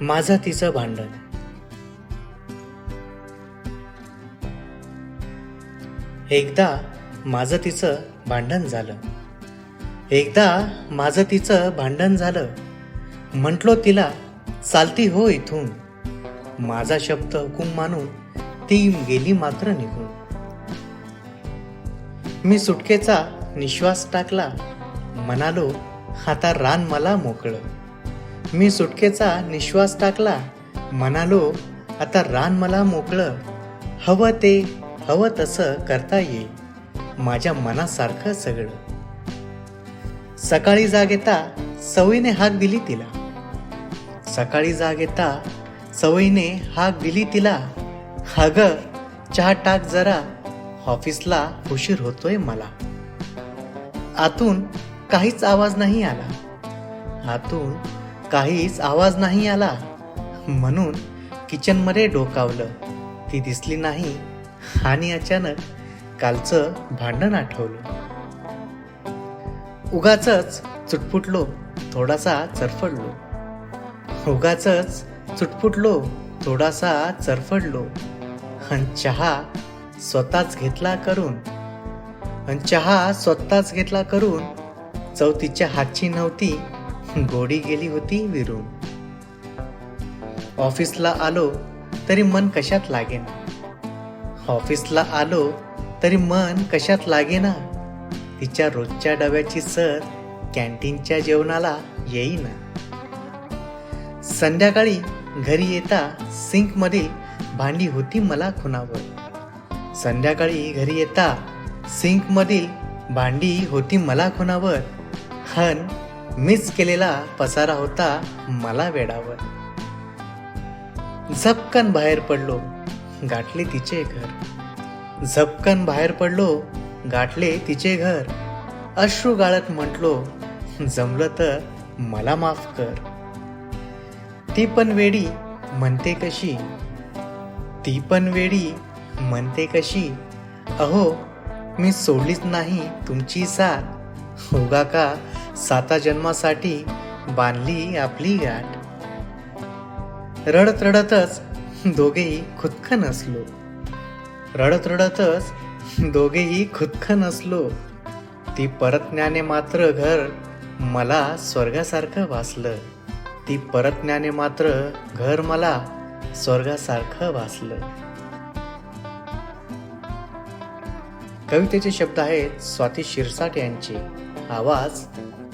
माझं तिचं भांडण. एकदा माझं तिचं भांडण झालं. एकदा माझं तिचं भांडण झालं. म्हटलो तिला चालती हो इथून. माझा शब्द हुकूम मानून ती गेली मात्र निघून. मी सुटकेचा निश्वास टाकला. म्हणालो आता रान मला मोकळं. मी सुटकेचा निश्वास टाकला. म्हणालो आता रान मला मोकळं. हवं ते हवं तसं करता येईल माझ्या मनासारखं सगळं. सकाळी जाग येता सवयीने हाक दिली तिला. सकाळी जाग येता सवयीने हाक दिली तिला. अग चहा टाक जरा. ऑफिसला उशीर होतोय मला. आतून काहीच आवाज नाही आला. आतून काहीच आवाज नाही आला. म्हणून किचनमध्ये डोकावलं. ती दिसली नाही. आणि अचानक कालचं भांडण आठवलं. उगाचच चुटपुटलो थोडासा चरफडलो. उगाचच चुटपुटलो थोडासा चरफडलो. अन चहा स्वतःच घेतला करून अन चहा स्वतःच घेतला करून चौथीच्या हातची नव्हती गोडी गेली होती विरून. ऑफिसला आलो तरी मन कशात लागेना. ऑफिसला आलो तरी मन कशात लागेना. तिच्या रोजच्या डब्याची सर कॅन्टीनच्या जेवणाला येईना. संध्याकाळी घरी येता सिंक मधील भांडी होती मला खुणावर संध्याकाळी घरी येता सिंक मधील भांडी होती मला खुणावर हन मिस केलेला पसारा होता मला वेडावर. झपकन बाहेर पडलो गाठले तिचे घर. झपकन बाहेर पडलो गाठले तिचे घर. अश्रू गाळत म्हटलो जमलं तर मला माफ कर. ती पण वेडी म्हणते कशी. ती पण वेडी म्हणते कशी. अहो मी सोडलीच नाही तुमची साथ. होगा का साता जन्मासाठी बांधली आपली गाठ रडत रडतच दोघेही खुदखन असलो. रडत रडतच दोघेही खुदखन असलो. ती परतण्याने मात्र घर मला स्वर्गासारखं वाचलं ती परतण्याने मात्र घर मला स्वर्गासारखं वाचलं कवितेचे शब्द आहेत स्वाती शिरसाट यांचे. आवाज